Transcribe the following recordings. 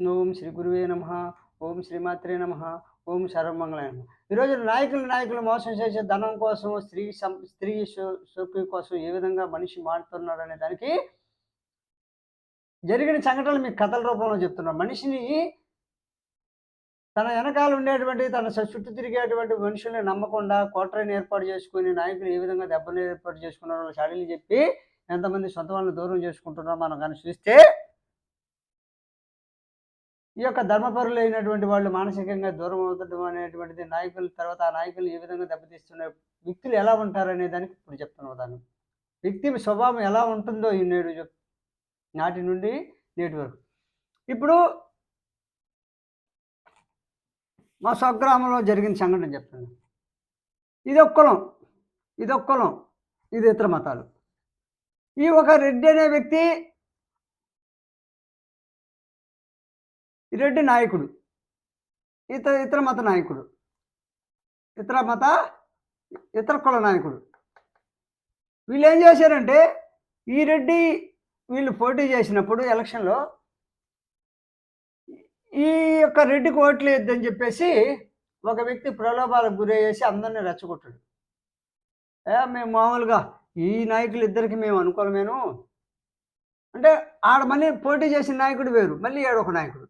ఓం శ్రీ గురువే నమ. ఓం శ్రీమాత్రే నమ. ఓం సర్వమంగళ నమ. ఈరోజు నాయకులు నాయకులు మోసం చేసే ధనం కోసం స్త్రీ సం స్త్రీ సోకి కోసం ఏ విధంగా మనిషి మారుతున్నాడు అనే దానికి జరిగిన సంఘటనలు మీకు కథల రూపంలో చెప్తున్నాను మనిషిని తన వెనకాల ఉండేటువంటి తన చుట్టూ తిరిగేటువంటి మనుషుల్ని నమ్మకుండా కోటరీని ఏర్పాటు చేసుకుని నాయకులు ఏ విధంగా దెబ్బను ఏర్పాటు చేసుకున్నారో చాడీలు చెప్పి ఎంతమంది సొంత వాళ్ళని దూరం చేసుకుంటున్నారో మనం కానీ చూస్తే ఈ యొక్క ధర్మపరులు అయినటువంటి వాళ్ళు మానసికంగా దూరం అవుతడం అనేటువంటిది నాయకులు తర్వాత ఆ నాయకులు ఏ విధంగా దెబ్బతీస్తున్న వ్యక్తులు ఎలా ఉంటారనే దానికి ఇప్పుడు చెప్తున్నావు దాన్ని వ్యక్తి స్వభావం ఎలా ఉంటుందో ఈ నేడు నాటి నుండి నేటి వరకు. ఇప్పుడు మా స్వగ్రామంలో జరిగిన సంఘటన చెప్తాను ఇది ఒక కులం ఇది ఒక కులం ఇది ఇతర మతాలు. ఈ ఒక రెడ్డి అనే వ్యక్తి రెడ్డి నాయకుడు. ఇతర ఇతర మత నాయకుడు. ఇతర మత ఇతర కుల నాయకుడు. వీళ్ళు ఏం చేశారంటే ఈ రెడ్డి వీళ్ళు పోటీ చేసినప్పుడు ఎలక్షన్లో ఈ యొక్క రెడ్డికి ఓట్లు వేద్దని చెప్పేసి ఒక వ్యక్తి ప్రలోభాలకు గురయ్యేసి అందరిని రెచ్చగొట్టాడు. ఏ మేము మామూలుగా ఈ నాయకులు ఇద్దరికి మేము అనుకోలేమేను. అంటే ఆడ మళ్ళీ పోటీ చేసిన నాయకుడు వేరు. మళ్ళీ ఏడొక ఒక నాయకుడు.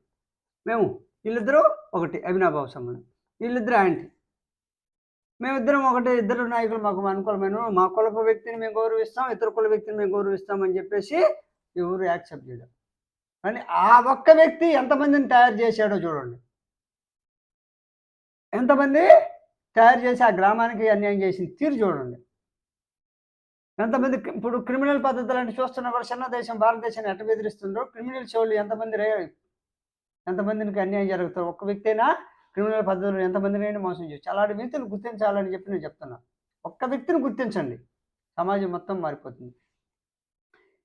మేము వీళ్ళిద్దరూ ఒకటి అభినాభావ సంబంధం. వీళ్ళిద్దరు ఆంటీ మేమిద్దరం ఒకటి ఇద్దరు నాయకులు మాకు అనుకూలమైన మా కులపు వ్యక్తిని మేము గౌరవిస్తాం ఇతర కుల వ్యక్తిని మేము గౌరవిస్తాం అని చెప్పేసి ఎవరు యాక్సెప్ట్ చేయడం కానీ ఆ ఒక్క వ్యక్తి ఎంతమందిని తయారు చేశాడో చూడండి. ఎంతమంది తయారు చేసి ఆ గ్రామానికి అన్యాయం చేసిన తీరు చూడండి. ఎంతమంది ఇప్పుడు క్రిమినల్ పద్ధతులు అంటే చూస్తున్నా కూడా చిన్న దేశం భారతదేశాన్ని ఎట్ట బెదిరిస్తుందో క్రిమినల్ చెవులు ఎంతమంది రే ఎంతమందికి అన్యాయం జరుగుతారు ఒక్క వ్యక్తి అయినా క్రిమినల్ పద్ధతిలో ఎంతమందినైనా మోసం చేయొచ్చు అలాంటి వ్యక్తులు గుర్తించాలని చెప్పి నేను చెప్తున్నాను ఒక్క వ్యక్తిని గుర్తించండి. సమాజం మొత్తం మారిపోతుంది.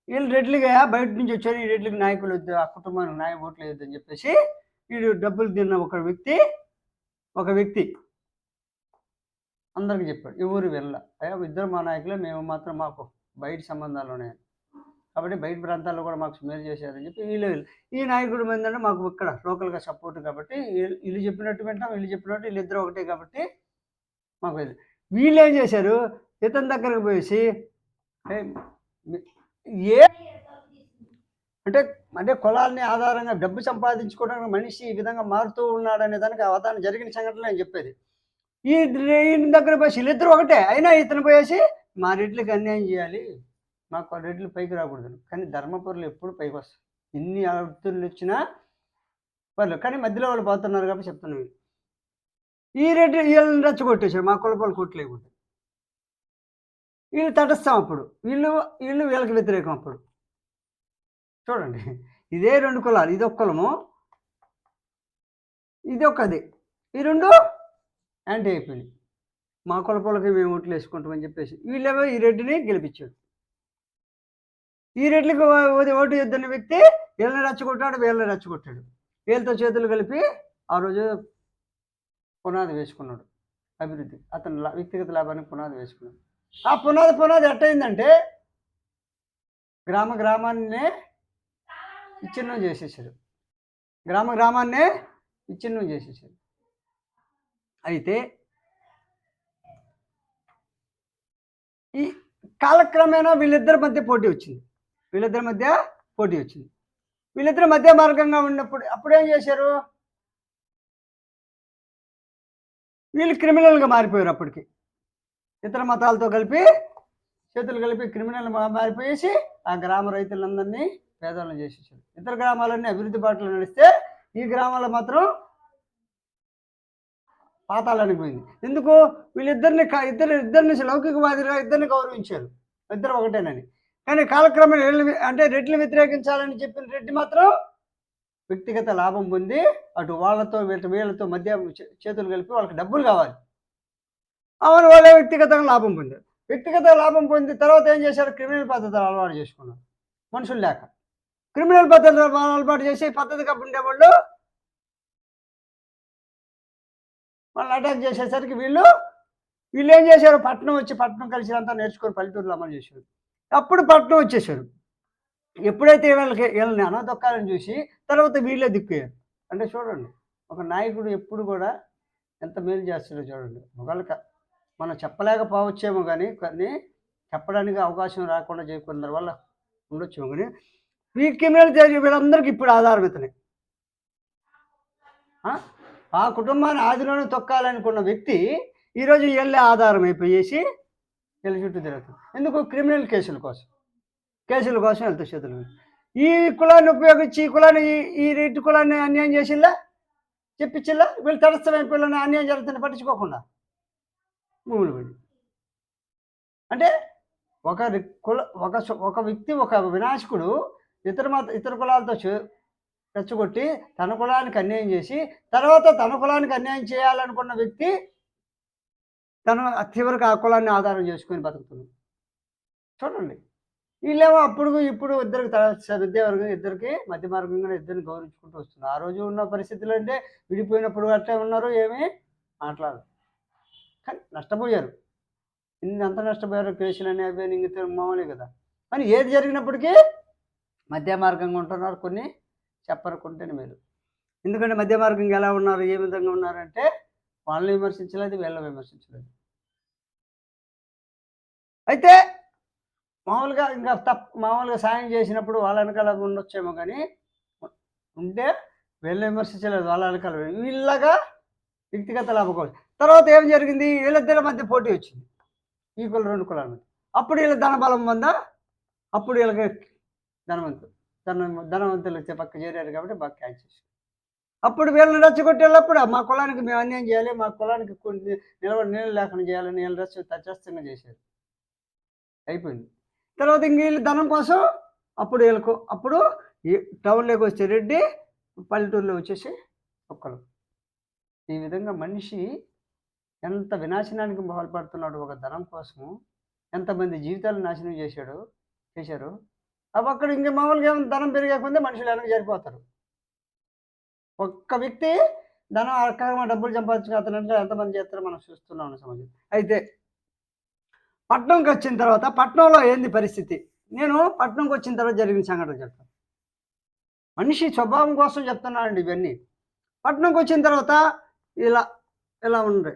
వీళ్ళు రెడ్లుగా బయట నుంచి వచ్చారు. ఈ రెడ్లకు నాయకులు వద్దు ఆ కుటుంబానికి నాయ ఓట్లు వద్దు అని చెప్పేసి వీడు డబ్బులు తిన్న ఒక వ్యక్తి ఒక వ్యక్తి అందరికి చెప్పాడు. ఎవరు వెళ్ళ? అయ్యా ఇద్దరు మా నాయకులే మేము మాత్రం మాకు బయట సంబంధాలు ఉన్నాయి కాబట్టి బయట ప్రాంతాల్లో కూడా మాకు మేలు చేశారని చెప్పి వీళ్ళు వీళ్ళు. ఈ నాయకుడు ఏంటంటే మాకు ఇక్కడ లోకల్గా సపోర్ట్ కాబట్టి వీళ్ళు చెప్పినట్టు వింటాం వీళ్ళు చెప్పినట్టు వీళ్ళిద్దరు ఒకటే కాబట్టి మాకు వీళ్ళు. ఏం చేశారు? ఇతని దగ్గరకు పోయేసి ఏ అంటే అంటే కులాలని ఆధారంగా డబ్బు సంపాదించుకోవడానికి మనిషి ఈ విధంగా మారుతూ ఉన్నాడనే దానికి అవతారం జరిగిన సంఘటన నేను చెప్పేది. ఈ దగ్గర పోయి వీళ్ళిద్దరు ఒకటే. అయినా ఇతను పోయేసి మా రెడ్లకి అన్యాయం చేయాలి. మాకు రెడ్లు పైకి రాకూడదు. కానీ ధర్మపురులు ఎప్పుడు పైకి వస్తారు. ఎన్ని అర్థులు వచ్చినా వాళ్ళు కానీ మధ్యలో వాళ్ళు పోతున్నారు కాబట్టి చెప్తున్నాను ఈ రెడ్డి వీళ్ళని రెచ్చగొట్టేశారు. మా కులపాలు కొట్టలేకుండా వీళ్ళు తటస్థం అప్పుడు. వీళ్ళు వీళ్ళు వీళ్ళకి వ్యతిరేకం అప్పుడు. చూడండి. ఇదే రెండు కులాలు. ఇది ఒక కులము. ఇది ఒకది ఈ రెండు యాంటీ అయిపోయింది మా కులపాలకి మేము ఓట్లు వేసుకుంటామని చెప్పేసి. వీళ్ళేమో ఈ రెడ్డిని గెలిపించాడు ఈ రెడ్లకు ఓటు ఇద్దరిని వ్యక్తి వీళ్ళని రెచ్చగొట్టాడు వీళ్ళని రెచ్చగొట్టాడు. వీళ్ళతో చేతులు కలిపి ఆ రోజు పునాది వేసుకున్నాడు అభివృద్ధి. అతని వ్యక్తిగత లాభానికి పునాది వేసుకున్నాడు. ఆ పునాది పునాది ఎట్టయిందంటే గ్రామ గ్రామాన్నే విచ్ఛిన్నం చేసేసారు. గ్రామ గ్రామాన్నే విచ్ఛిన్నం చేసేసారు. అయితే ఈ కాలక్రమేణా వీళ్ళిద్దరి మధ్య పోటీ వచ్చింది. వీళ్ళిద్దరి మధ్య పోటీ వచ్చింది. వీళ్ళిద్దరి మధ్య మార్గంగా ఉన్నప్పుడు అప్పుడు ఏం చేశారు? వీళ్ళు క్రిమినల్గా మారిపోయారు అప్పటికి. ఇతర మతాలతో కలిపి చేతులు కలిపి క్రిమినల్ మారిపోయేసి ఆ గ్రామ రైతులందరినీ పేదలను చేసేసారు. ఇతర గ్రామాలన్నీ అభివృద్ధి పాటలు నడిస్తే ఈ గ్రామాల్లో మాత్రం పాతాళానికి పోయింది. ఎందుకు? వీళ్ళిద్దరిని ఇద్దరు ఇద్దరిని లౌకికవాదిగా ఇద్దరిని గౌరవించారు. ఇద్దరు ఒకటేనని. కానీ కాలక్రమేణ అంటే రెడ్లు వ్యతిరేకించాలని చెప్పిన రెడ్డి మాత్రం వ్యక్తిగత లాభం పొంది అటు వాళ్ళతో వీళ్ళతో వీళ్ళతో మధ్య చేతులు కలిపి వాళ్ళకి డబ్బులు కావాలి. అవును వాళ్ళే వ్యక్తిగతంగా లాభం పొందారు. వ్యక్తిగత లాభం పొంది తర్వాత ఏం చేశారు? క్రిమినల్ పద్ధతులు అలవాటు చేసుకున్నారు. మనుషులు లేక. క్రిమినల్ పద్ధతులు అలవాటు చేసి పద్ధతిగా ఉండేవాళ్ళు వాళ్ళు అటాక్ చేసేసరికి వీళ్ళు వీళ్ళు ఏం చేశారు? పట్టణం వచ్చి పట్టణం కలిసి అంతా నేర్చుకొని పల్లెటూరులో అమలు చేశారు. అప్పుడు పట్నం వచ్చేసారు ఎప్పుడైతే వీళ్ళకి వీళ్ళని అనదొక్కాలని చూసి తర్వాత వీళ్ళే దిక్కుయ్యారు. అంటే చూడండి ఒక నాయకుడు ఎప్పుడు కూడా ఎంత మేలు చేస్తాడో చూడండి. ఒకళ్ళక మనం చెప్పలేకపోవచ్చేమో కానీ కానీ చెప్పడానికి అవకాశం రాకుండా చేయకుండా వల్ల ఉండొచ్చేమో కానీ ఈ మేలు చేసే వీళ్ళందరికీ ఇప్పుడు ఆధారం ఇతనే. ఆ? ఆ కుటుంబాన్ని ఆదిలోనే తొక్కాలనుకున్న వ్యక్తి ఈరోజు వీళ్ళే ఆధారం అయిపోయేసి వీళ్ళ చుట్టూ తిరుగుతుంది ఎందుకు? క్రిమినల్ కేసుల కోసం. కేసుల కోసం వెళ్తా చేతులు ఈ కులాన్ని ఉపయోగించి ఈ కులాన్ని ఈ- రెడ్డి కులాన్ని అన్యాయం చేసిల్లా? చెప్పించిల్లా? వీళ్ళు తటస్థమైన పిల్లల్ని అన్యాయం జరుగుతుంది పట్టించుకోకుండా. భూములు పోయి అంటే ఒక కుల ఒక ఒక వ్యక్తి ఒక వినాశకుడు ఇతర మత ఇతర కులాలతో రెచ్చగొట్టి తన కులానికి అన్యాయం చేసి తర్వాత తన కులానికి అన్యాయం చేయాలనుకున్న వ్యక్తి తన చివరికి ఆ కులాన్ని ఆధారం చేసుకొని బతుకుతుంది చూడండి. వీళ్ళేమో అప్పుడు ఇప్పుడు ఇద్దరికి త- విద్యావర్గం ఇద్దరికి మధ్య మార్గంగా ఇద్దరిని గౌరవించుకుంటూ వస్తున్నారు. ఆ రోజు ఉన్న పరిస్థితులు అంటే విడిపోయినప్పుడు అట్లే ఉన్నారు ఏమీ మాట్లాడరు. కానీ నష్టపోయారు. ఇన్ని అంత నష్టపోయారు కేసులు అనేవి ఇంకా మామూలే కదా. కానీ ఏది జరిగినప్పటికీ మధ్య మార్గంగా ఉంటున్నారు కొన్ని చెప్పనుకుంటేనే మీరు. ఎందుకంటే మధ్య మార్గంగా ఎలా ఉన్నారు ఏ విధంగా ఉన్నారంటే వాళ్ళని విమర్శించలేదు వీళ్ళని విమర్శించలేదు. అయితే మామూలుగా ఇంకా తప్ మామూలుగా సాయం చేసినప్పుడు వాళ్ళ వెనకాల ఉండొచ్చేమో కానీ ఉంటే వీళ్ళని విమర్శించలేదు వాళ్ళ వెనకాల వీళ్ళగా వ్యక్తిగత లాభకోవచ్చు తర్వాత ఏం జరిగింది? వీళ్ళిద్దరి మధ్య పోటీ వచ్చింది. ఈ కులం రెండు కులాల మధ్య. అప్పుడు వీళ్ళ ధనబలం పొందా అప్పుడు వీళ్ళకి ధనవంతులు ధన ధనవంతులు వచ్చే పక్క చేరారు కాబట్టి బాగా క్యాచ్ చేసి అప్పుడు వీళ్ళని రెచ్చగొట్టేటప్పుడు మా కులానికి మేము అన్యాయం చేయాలి మా కులానికి కొన్ని నిలబడి నీళ్ళు లేకుండా చేయాలని వీళ్ళు రెచ్చ తచ్చస్తంగా చేశారు. అయిపోయింది. తర్వాత ఇంక వీళ్ళు ధనం కోసం అప్పుడు వీళ్ళకు అప్పుడు ఈ టౌన్లోకి వచ్చే రెడ్డి పల్లెటూరులో వచ్చేసి ఒక్కరు. ఈ విధంగా మనిషి ఎంత వినాశనానికి పాల్పడుతున్నాడు ఒక ధనం కోసము ఎంతమంది జీవితాలు నాశనం చేశాడు చేశారు. అవి అక్కడ ఇంక మామూలుగా ఏమైనా ధనం పెరిగకుందే మనుషులు వెనక్కి జరిపోతారు. ఒక్క వ్యక్తి ధనం అక్రమ డబ్బులు సంపాదించుకోవాలంటే ఎంతమంది చేస్తారో మనం చూస్తున్నాం సమాజం. అయితే పట్నంకి వచ్చిన తర్వాత పట్నంలో ఏంది పరిస్థితి? నేను పట్నంకి వచ్చిన తర్వాత జరిగిన సంఘటన చెప్తాను. మనిషి స్వభావం కోసం చెప్తున్నానండి ఇవన్నీ. పట్నంకి వచ్చిన తర్వాత ఇలా ఇలా ఉండే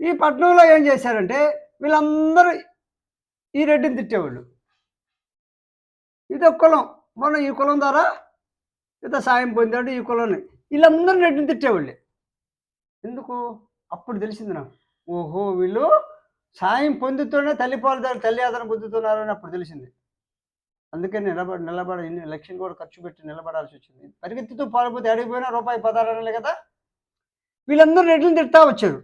ఈ పట్నంలో ఏం చేశారంటే వీళ్ళందరూ ఈ రెడ్డిని తిట్టేవాళ్ళు. ఇది కులం. మనం ఈ కులం ద్వారా ఇంత సాయం పొందాడు ఈ కులాన్ని. వీళ్ళందరూ రెడ్డిని తిట్టేవాళ్ళే. ఎందుకు? అప్పుడు తెలిసింది నాకు. ఓహో వీళ్ళు సాయం పొందుతూనే తల్లిపాలు దాని తల్లి ఆదరణ పొందుతున్నారు అని అప్పుడు తెలిసింది. అందుకే నిలబడి నిలబడ ఇన్ని లక్ష్యం కూడా ఖర్చు పెట్టి నిలబడాల్సి వచ్చింది. పరిగెత్తుతూ పారిపోతే అడిగిపోయినా రూపాయి పదారనలే కదా? వీళ్ళందరూ రెడ్లను తిడతా వచ్చారు.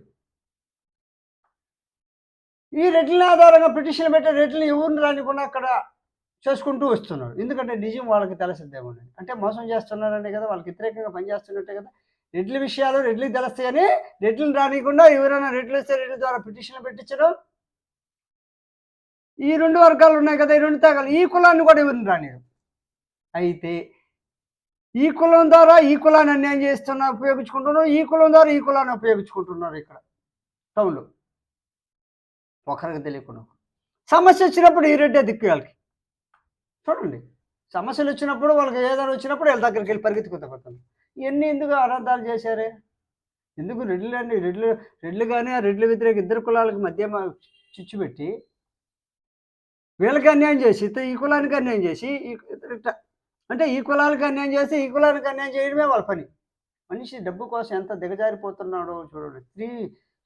ఈ రెడ్ల ఆధారంగా పిటిషన్ పెట్టే రెడ్లు ఎవరిని రానికుండా అక్కడ చేసుకుంటూ వస్తున్నారు ఎందుకంటే నిజం వాళ్ళకి తెలిసిద్దేమో అంటే మోసం చేస్తున్నారనే కదా వాళ్ళకి వ్యతిరేకంగా పనిచేస్తున్నట్టే కదా. రెడ్ల విషయాలు రెడ్లు తెలుస్తాయని రెడ్లను రానియకుండా ఎవరైనా రెడ్లు వస్తే రెడ్ల ద్వారా పిటిషన్ పెట్టించడం. ఈ రెండు వర్గాలు ఉన్నాయి కదా ఈ రెండు తాగాలి ఈ కులాన్ని కూడా ఎవరిని రానియరు. అయితే ఈ కులం ద్వారా ఈ కులాన్ని అన్యాయం చేస్తున్న ఉపయోగించుకుంటున్నారు. ఈ కులం ద్వారా ఈ కులాన్ని ఉపయోగించుకుంటున్నారు ఇక్కడ. టౌన్లో. ఒకరికి తెలియకుండా. సమస్య వచ్చినప్పుడు ఈ రెడ్డే దిక్కు వాళ్ళకి చూడండి. సమస్యలు వచ్చినప్పుడు వాళ్ళకి ఏదైనా వచ్చినప్పుడు వీళ్ళ దగ్గరికి వెళ్ళి పరిగెత్తుకుంటూ ఇవన్నీ ఎందుకు అనర్థాలు చేశారే? ఎందుకు రెడ్లు అండి? రెడ్లు రెడ్లు కానీ ఆ రెడ్లు వ్యతిరేక ఇద్దరు కులాలకు మధ్య చిచ్చు పెట్టి వీళ్ళకి అన్యాయం చేసి ఈ కులానికి అన్యాయం చేసి ఈ అంటే ఈ కులాలకు అన్యాయం చేసి ఈ కులానికి అన్యాయం చేయడమే వాళ్ళ పని. మనిషి డబ్బు కోసం ఎంత దిగజారిపోతున్నాడో చూడండి. స్త్రీ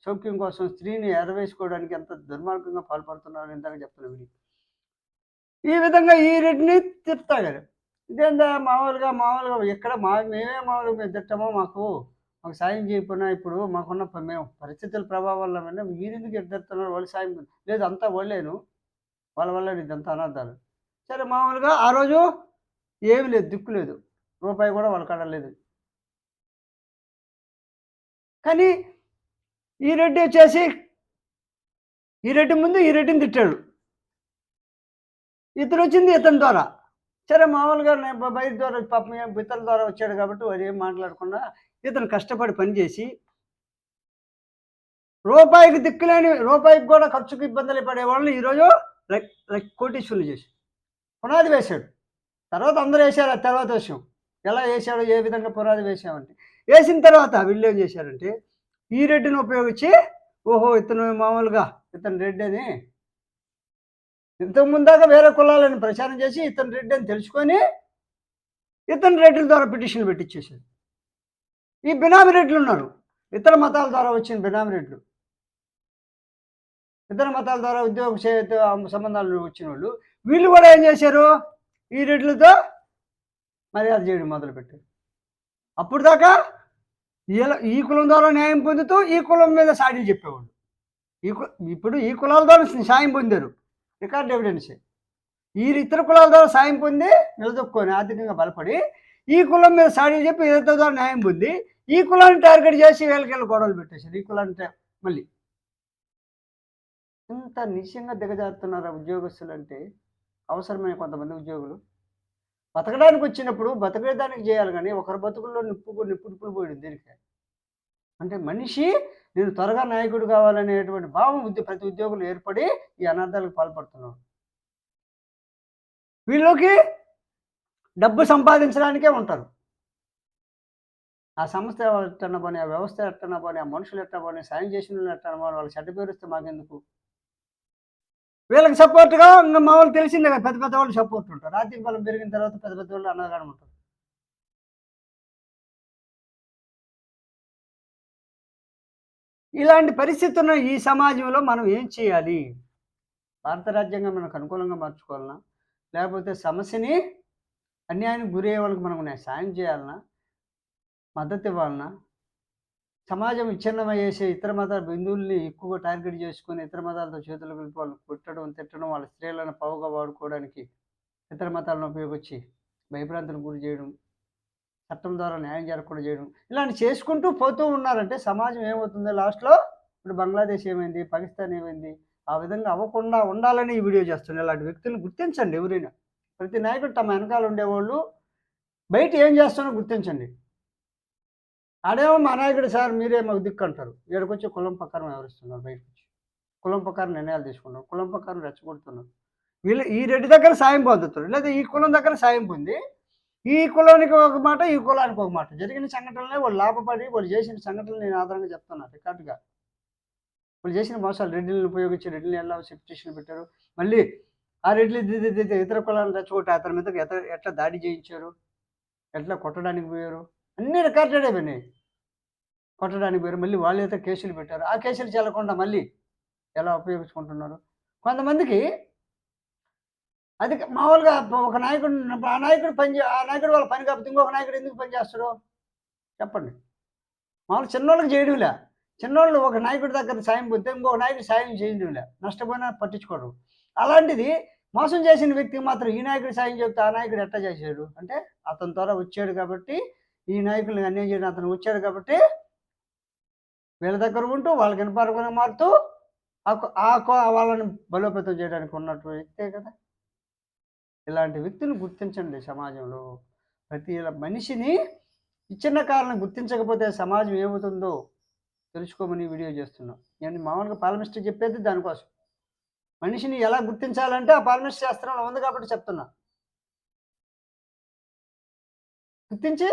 సౌఖ్యం కోసం స్త్రీని ఎరవేసుకోవడానికి ఎంత దుర్మార్గంగా పాల్పడుతున్నాడో ఇందాక చెప్తున్నాను వీడికి. ఈ విధంగా ఈ రెడ్డిని తిడతాగారు ఇదేందా? మామూలుగా మామూలుగా ఎక్కడ మా మేమే మామూలుగా మేము తిట్టమో మాకు మాకు సాయం చేయకపోయినా ఇప్పుడు మాకున్న మేము పరిస్థితుల ప్రభావం వల్ల మీరెందుకు ఎద్దరుతున్నారు వాళ్ళు సాయం లేదు అంతా వాళ్ళేను. వాళ్ళ వల్ల ఇదంతా అనర్థాలు సరే మామూలుగా ఆ రోజు ఏమి లేదు దిక్కు లేదు. రూపాయి కూడా వాళ్ళ కడలేదు కానీ ఈ రెడ్డి వచ్చేసి ఈ రెడ్డి ముందు ఈ రెడ్డిని తిట్టాడు. ఇతను వచ్చింది ఇతని ద్వారా. సరే మామూలుగా నేను బయట ద్వారా పాపం ఇతరుల ద్వారా వచ్చాడు కాబట్టి వాడు ఏం మాట్లాడకుండా ఇతను కష్టపడి పనిచేసి రూపాయికి దిక్కులేని రూపాయికి కూడా ఖర్చుకు ఇబ్బందులు పడే వాళ్ళని ఈరోజు కోటీశ్వరులు చేసి పునాది వేశాడు. తర్వాత అందరూ వేశారు. ఆ తర్వాత విషయం ఎలా వేశాడో ఏ విధంగా పునాది వేసామంటే వేసిన తర్వాత వీళ్ళు ఏం చేశారంటే ఈ రెడ్డిని ఉపయోగించి ఓహో ఇతను మామూలుగా ఇతను రెడ్డి అని ఇంతకు ముందాక వేరే కులాలని ప్రచారం చేసి ఇతను రెడ్డి అని తెలుసుకొని ఇతను రెడ్డిల ద్వారా పిటిషన్ పెట్టించేసాడు ఈ బినామీ రెడ్లు ఉన్నారు. ఇతర మతాల ద్వారా వచ్చిన బినామీ రెడ్లు. ఇతర మతాల ద్వారా ఉద్యోగ సంబంధాలు వచ్చిన వాళ్ళు వీళ్ళు కూడా ఏం చేశారు? ఈ రెడ్లతో మర్యాద చేయడం మొదలుపెట్టారు. అప్పుడు దాకా ఈ కులం ద్వారా న్యాయం పొందుతూ ఈ కులం మీద సాడీలు చెప్పేవాళ్ళు. ఈ కు ఇప్పుడు ఈ కులాల ద్వారా సాయం పొందారు. రికార్డ్ ఎవిడెన్సే ఈ ఇతర కులాల ద్వారా సాయం పొంది నిలదొక్కుని ఆర్థికంగా బలపడి ఈ కులం మీద సాడీలు చెప్పి ఇతర ద్వారా న్యాయం పొంది ఈ కులాన్ని టార్గెట్ చేసి వీళ్ళకెళ్ళి గొడవలు పెట్టేశారు. ఈ కులాన్ని మళ్ళీ ఇంత నిశ్చయంగా దిగజారుతున్నారా ఉద్యోగస్తులు అంటే అవసరమైన కొంతమంది ఉద్యోగులు. బతకడానికి వచ్చినప్పుడు బతకడానికి చేయాలి కానీ ఒకరి బతుకుల్లో నిప్పు నిప్పు నిప్పులు పోయడం దీనికి అంటే మనిషి నేను త్వరగా నాయకుడు కావాలనేటువంటి భావం ఉద్యో ప్రతి ఉద్యోగులు ఏర్పడి ఈ అనర్థాలకు పాల్పడుతున్నాడు వీళ్ళకి డబ్బు సంపాదించడానికే ఉంటారు. ఆ సంస్థ ఎట్టన పని ఆ వ్యవస్థ ఎట్టన పని ఆ మనుషులు ఎట్ట పని సాయం చేసిన వాళ్ళు ఎట్టన పని చెడ్డ పేరుస్తే మాకెందుకు? వీళ్ళకి సపోర్ట్గా ఇంకా మా వాళ్ళు తెలిసిందే కదా పెద్ద పెద్ద వాళ్ళు సపోర్ట్ ఉంటారు. ఆర్థిక బలం పెరిగిన తర్వాత పెద్ద పెద్ద వాళ్ళు అన్నగానే ఉంటారు. ఇలాంటి పరిస్థితి ఈ సమాజంలో మనం ఏం చేయాలి? భారత రాజ్యాంగం మనకు అనుకూలంగా మార్చుకోవాలన్నా లేకపోతే సమస్యని అన్యాయానికి గురయ్యే వాళ్ళకి మనం సాయం చేయాలన్నా మద్దతు ఇవ్వాలన్నా సమాజం విచ్ఛిన్నమయ్యేసే ఇతర మతాల బిందువుల్ని ఎక్కువగా టార్గెట్ చేసుకొని ఇతర మతాలతో చేతులు కలిపి వాళ్ళు కొట్టడం తిట్టడం వాళ్ళ స్త్రీలను పౌగా వాడుకోవడానికి ఇతర మతాలను ఉపయోగించి భయభ్రాంతులకు గురి చేయడం చట్టం ద్వారా న్యాయం జరగకుండా చేయడం. ఇలాంటి చేసుకుంటూ పోతూ ఉన్నారంటే సమాజం ఏమవుతుందో? లాస్ట్లో ఇప్పుడు బంగ్లాదేశ్ ఏమైంది? పాకిస్తాన్ ఏమైంది? ఆ విధంగా అవ్వకుండా ఉండాలని ఈ వీడియో చేస్తున్నారు ఇలాంటి వ్యక్తులను గుర్తించండి ఎవరైనా. ప్రతి నాయకుడు తమ వెనకాల ఉండేవాళ్ళు బయట ఏం చేస్తానో గుర్తించండి. ఆడేమో మా నాయకుడు సార్ మీరే మాకు దిక్కు అంటారు. ఇక్కడికి వచ్చి కులం ప్రకారం వివరిస్తున్నారు బయటకు వచ్చి కులం ప్రకారం నిర్ణయాలు తీసుకున్నారు కులం ప్రకారం రెచ్చగొడుతున్నారు. వీళ్ళు ఈ రెడ్డి దగ్గర సాయం పొందుతారు లేదా ఈ కులం దగ్గర సాయం పొంది ఈ కులానికి ఒక మాట ఈ కులానికి ఒక మాట. జరిగిన సంఘటనలే వాళ్ళు లాభపడి వాళ్ళు చేసిన సంఘటనలు నేను ఆధారంగా చెప్తున్నాను రికార్డుగా. వాళ్ళు చేసిన మోసాలు రెడ్డిని ఉపయోగించి రెడ్డిని ఎలా సెప్టేషన్ పెట్టారు? మళ్ళీ ఆ రెడ్లు దిద్ది దిద్ది ఇతర కులాలను రెచ్చగొట్టి అతని మీద ఎట్లా ఎట్లా దాడి చేయించారు? ఎట్లా కొట్టడానికి పోయారు? అన్ని రికార్డెడ్ అయిపోయినాయి కొట్టడానికి పోయారు మళ్ళీ వాళ్ళు అయితే కేసులు పెట్టారు. ఆ కేసులు చెల్లకుండా మళ్ళీ ఎలా ఉపయోగించుకుంటున్నారు? కొంతమందికి అది మామూలుగా ఒక నాయకుడు ఆ నాయకుడు పని చే- ఆ నాయకుడు వాళ్ళ పని కాబట్టి ఇంకొక నాయకుడు ఎందుకు పని చేస్తాడు? చెప్పండి. మామూలు చిన్నోళ్ళకి చేయడంలే. చిన్నోళ్ళు ఒక నాయకుడి దగ్గర సాయం పొందితే ఇంకొక నాయకుడు సాయం చేయడంలే. నష్టపోయినా పట్టించుకోరు. అలాంటిది మోసం చేసిన వ్యక్తికి మాత్రం ఈ నాయకుడు సాయం చెప్తే ఆ నాయకుడు ఎట్లా చేశాడు? అంటే అతని ద్వారా వచ్చాడు కాబట్టి ఈ నాయకుల్ని అన్యాయం చేయడం అతను వచ్చాడు కాబట్టి వీళ్ళ దగ్గర ఉంటూ వాళ్ళకి వినపరకుండా మారుతూ ఆ ఆ వాళ్ళని బలోపేతం చేయడానికి ఉన్నట్టు వ్యక్తే కదా. ఇలాంటి వ్యక్తులను గుర్తించండి సమాజంలో. ప్రతి మనిషిని ఇచ్చిన కారణం గుర్తించకపోతే సమాజం ఏమవుతుందో తెలుసుకోమని వీడియో చేస్తున్నాం. నేను మామూలుగా పాలమిస్టర్ చెప్పేది దానికోసం. మనిషిని ఎలా గుర్తించాలంటే ఆ పాలమిస్ట్ శాస్త్రంలో ఉంది కాబట్టి చెప్తున్నా. గుర్తించి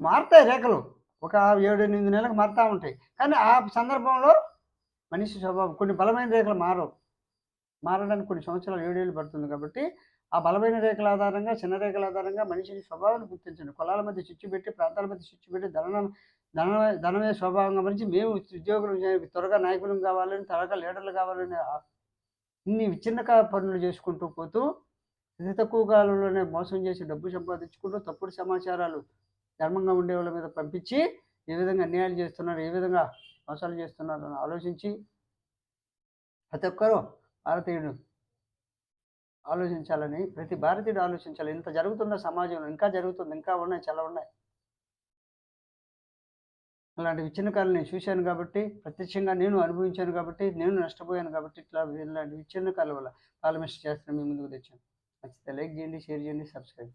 మారుతాయి రేఖలు. ఒక ఏడు ఎనిమిది నెలలకు మారుతూ ఉంటాయి. కానీ ఆ సందర్భంలో మనిషి స్వభావం కొన్ని బలమైన రేఖలు మారవు. మారడానికి కొన్ని సంవత్సరాలు ఏడేళ్ళు పడుతుంది కాబట్టి ఆ బలమైన రేఖల ఆధారంగా చిన్న రేఖల ఆధారంగా మనిషిని స్వభావాన్ని గుర్తించండి. కులాల మధ్య చిచ్చు పెట్టి ప్రాంతాల మధ్య చిచ్చు పెట్టి ధనం ధనమే ధనమే స్వభావంగా మనిషి. మేము ఉద్యోగులు త్వరగా నాయకులు కావాలని త్వరగా లీడర్లు కావాలని ఇన్ని విచ్ఛిన్న పనులు చేసుకుంటూ పోతూ అతి తక్కువ కాలంలోనే మోసం చేసి డబ్బు సంపాదించుకుంటూ తప్పుడు సమాచారాలు ధర్మంగా ఉండే వాళ్ళ మీద పంపించి ఏ విధంగా అన్యాయాలు చేస్తున్నారు ఏ విధంగా మోసాలు చేస్తున్నారు అని ఆలోచించి ప్రతి ఒక్కరూ భారతీయుడు ఆలోచించాలని ప్రతి భారతీయుడు ఆలోచించాలి. ఇంత జరుగుతున్న సమాజంలో ఇంకా జరుగుతుంది ఇంకా ఉన్నాయి చాలా ఉన్నాయి. అలాంటి విచ్ఛిన్నకాలను నేను చూశాను కాబట్టి ప్రత్యక్షంగా నేను అనుభవించాను కాబట్టి నేను నష్టపోయాను కాబట్టి ఇట్లా ఇలాంటి విచ్ఛిన్నకాల వల్ల పాలమిస్ట్ చేస్తాను మీ ముందుకు తెచ్చాను. నచ్చితే లైక్ చేయండి షేర్ చేయండి సబ్స్క్రైబ్.